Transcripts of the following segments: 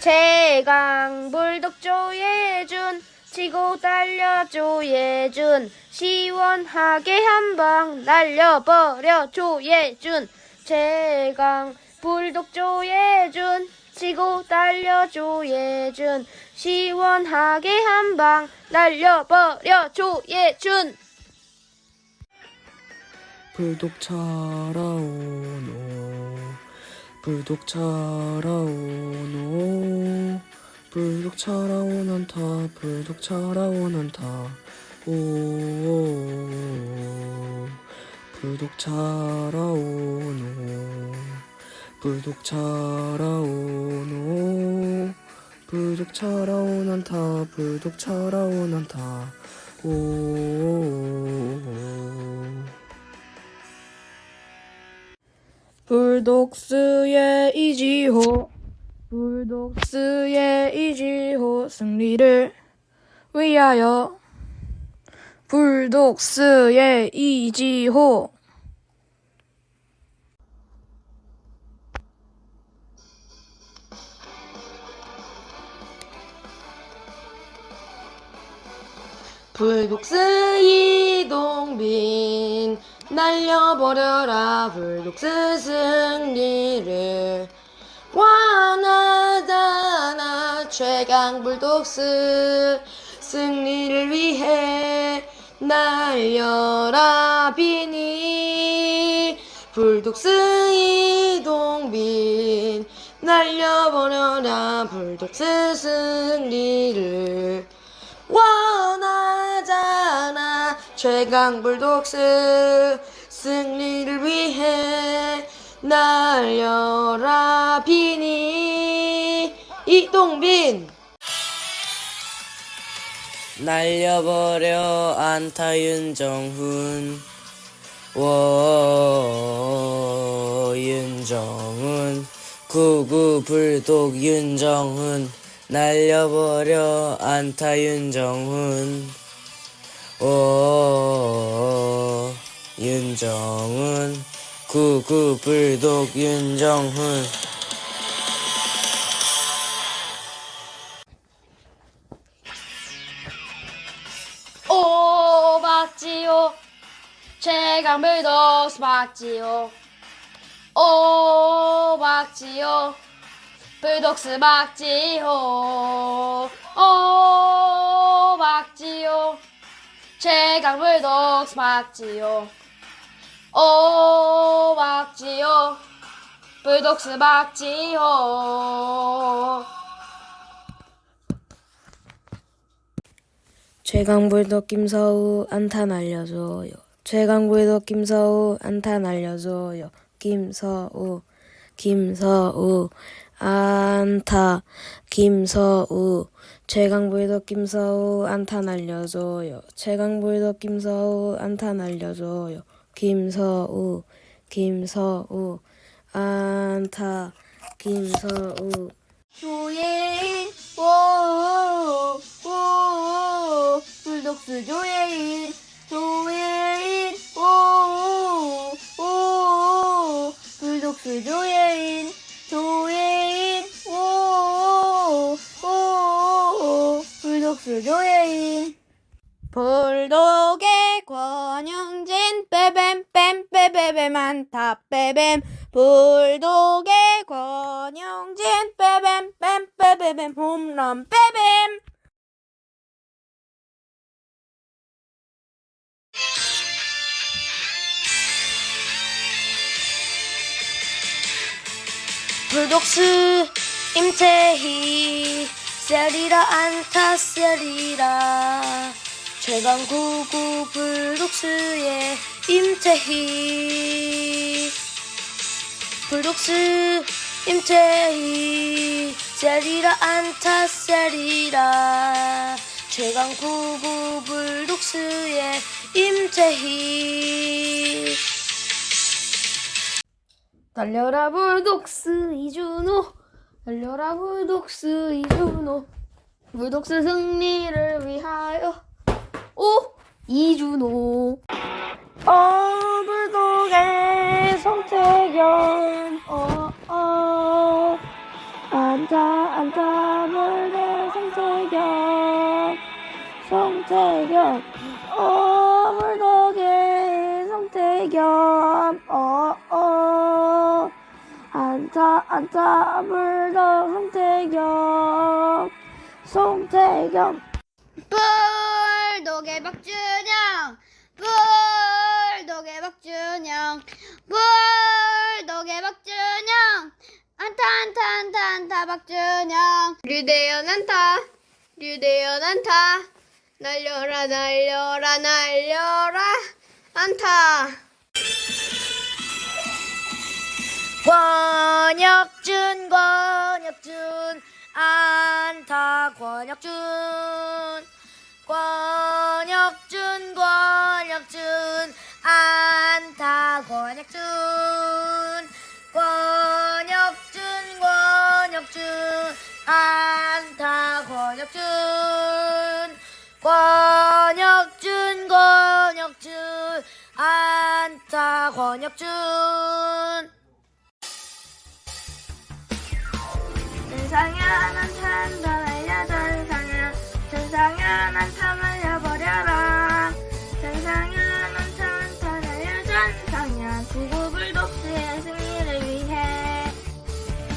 최강 불독 조예준 치고 달려 조예준 시원하게 한 방 날려버려 조예준. 최강 불독 조예준 치고 달려 조예준 시원하게 한 방 날려버려 조예준. 불독 차라오노 불독 차라오노 불독 차라오난타 불독 차라오난타. 오 불독 차라오노 불독 차라오노 불독 차라오난타 불독 차라오난타 오 불독스의 이지호 불독스의 이지호 승리를 위하여 불독스의 이지호. 불독스 이동빈 날려버려라 불독스 승리를. 원하잖아 최강 불독스 승리를 위해 날려라 비니. 불독스 이동빈 날려버려라 불독스 승리를 최강 불독스 승리를 위해 날려라 비니. 이동빈. 날려버려 안타 윤정훈. 워 윤정훈. 구구 불독 윤정훈. 날려버려 안타 윤정훈 오 윤정훈 구구 불독 윤정훈. 오 박지호 최강 불독스 박지호 오 박지호 불독스 박지호 오 박지호 최강 불독스 박지호 오 박지호 불독스 박지호 최강불독 김서우 안타 날려줘요. 최강불독 김서우 안타 날려줘요. 김서우 김서우 안타 김서우 최강불독 김서우 안타 날려줘요. 최강불독 김서우 안타 날려줘요. 김서우 김서우 안타 김서우 조예인 오, 오, 불독스 조예인 조예인 오, 오, 불독스 조예인 조예인 오, 오, 조예인 불독의 권영진 빼뱀 뺨 빼빼뱀 안타 빼뱀. 불독의 권영진 빼뱀 뺨 빼빼뱀 홈런 빼뱀. 불독스 임태희 세리라 안타 세리라. 최강 구구 불독스의 임태희. 불독스 임태희. 세리라 안타 세리라. 최강 구구 불독스의 임태희. 달려라 불독스 이준호 열려라 불독스 이준호. 불독스 승리를 위하여. 오 이준호. 어 불독의 송태견 어어. 앉아 앉아 불독 송태견 송태견 어 불독의 송태견 더 송태경 송태경 불독의 박준영 불독의 박준영 불독의 박준영 안타 안타 안타 안타 박준영. 류대현 안타 류대현 안타 날려라 날려라 날려라 안타 권혁준 권혁준 안타 권혁준. 권혁준 권혁준 안타 권혁준. 권혁준 권혁준 안타 권혁준. 권혁준 권혁준 안타 권혁준 세상에는 찬다를 여덟 상에. 세상에는 탐을 여버려라. 세상에는 찬다를 여덟 상에. 구급을 독수의 승리를 위해.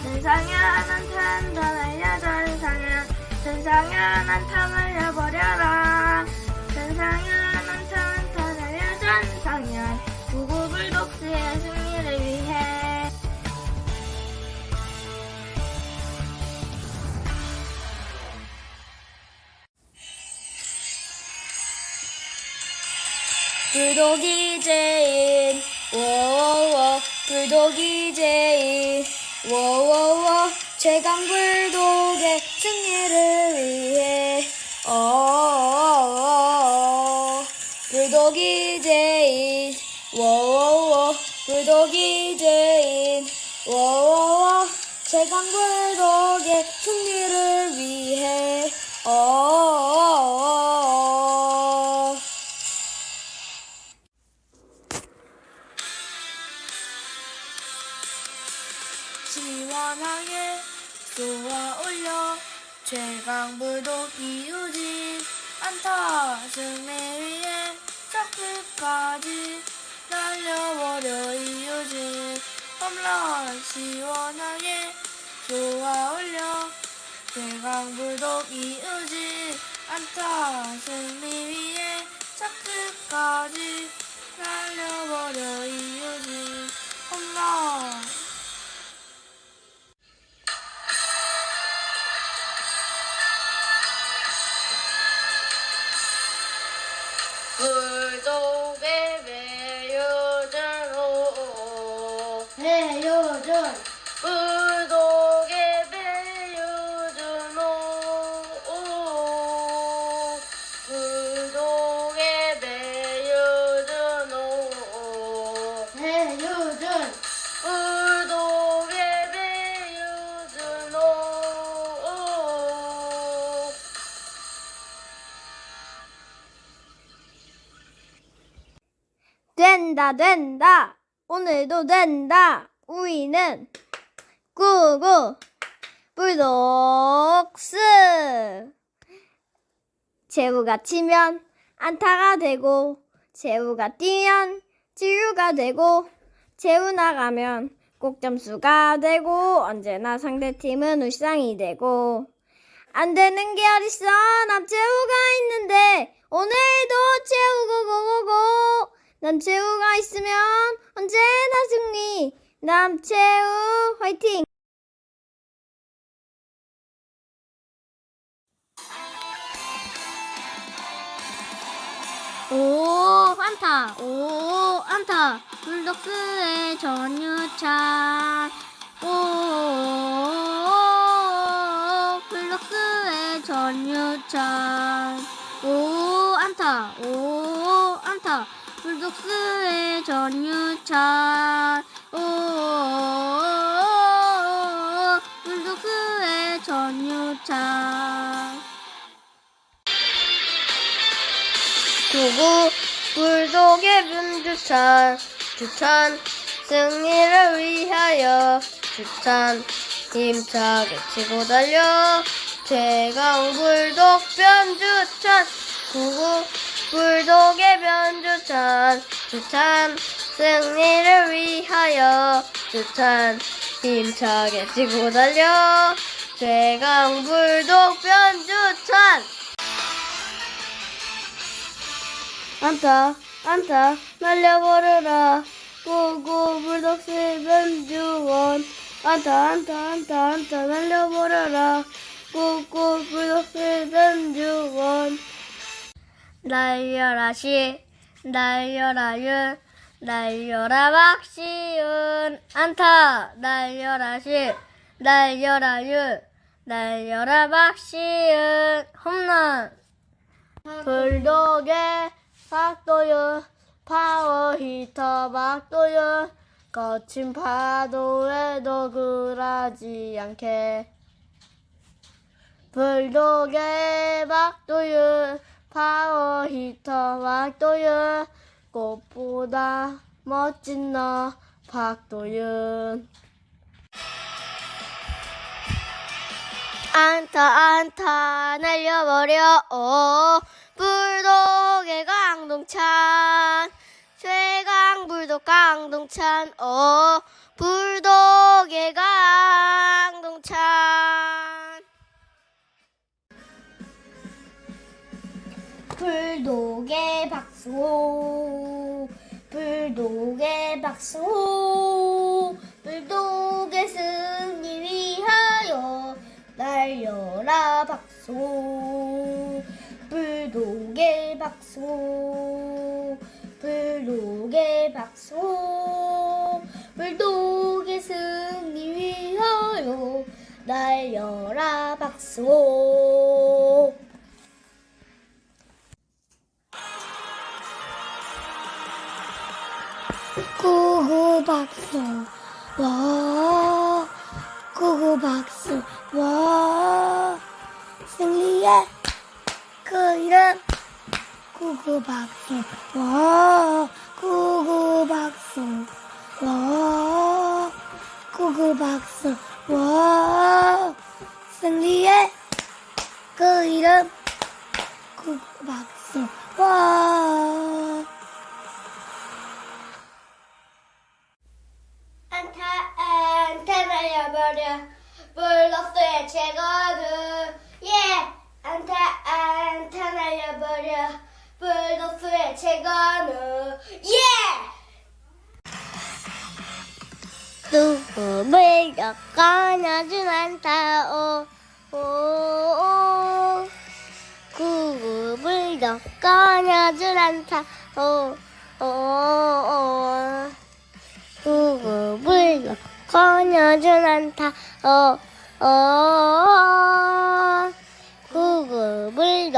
세상에는 찬다를 여덟 상에. 세상에는 탐을 여버려라 불독이 제인 워워워 불독이 제인 워워워 최강 불독의 승리를 위해. 어어어 불독이 제인 워워워 불독이 제인 워워워 최강 불독의 승리를 위해. 어어어 강 불독 이유지 안타 승리 위에 적끝까지 날려버려 이유지. 홈런 시원하게 쏘아 올려. 불독 이유지 안타 승리 위에 적끝까지 날려버려 이 된다. 오늘도 된다. 우리는 꾸꾸 불독스. 제우가 치면 안타가 되고 제우가 뛰면 지우가 되고 제우 나가면 꼭 점수가 되고 언제나 상대팀은 울상이 되고. 안 되는 게 어딨어. 남채우가 있는데 오늘도 채우고 고고고 남채우가 있으면 언제나 승리. 남채우 화이팅! 오 안타. 오 안타. 불독스의 전유찬. 오 불독스의 전유찬. 오 안타. 오 불독스의 전유찬 오 불독스의 전유찬 구구 불독의 변주찬 주찬 승리를 위하여 주찬 힘차게 치고 달려 최강 불독 변주찬 구구 불독의 변주찬 주찬 승리를 위하여 주찬 힘차게 치고 달려. 최강 불독 변주찬. 안타 안타 날려버려라. 고고 불독스 변주원. 안타 안타 안타 안타 날려버려라. 고고 불독스 변주원 날려라 시 날려라 윤 날려라 박시은 안타. 날려라 시 날려라 윤 날려라 박시은 홈런 불독의 박도윤 파워 히터 박도윤 거친 파도에도 굴하지 않게. 불독의 박도윤 파워 히터 박도윤 꽃보다 멋진 너 박도윤. 안타 안타 날려버려. 오 불독의 강동찬. 최강 불독 강동찬. 오 불독의 강동찬 불독의 박수 불독의 박수 불독의 승리 위하여 날려라 박수 불독의 박수 불독의 박수 불독의 승리 위하여 날려라 박수. 구 박수. 와 구구 박수. 와 승리의 그 이름. 구구 박수. 와 구구 박수. 와 구구 박수. 와 승리의 그 이름. 구구 박수. 와 최고는 예 누구를 엮어내준 안타 오 오오. 구급을 엮어내준 안타 오 오오. 구급을 않다 어, 어, 구급을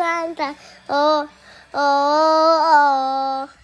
않다 어, 어, 어.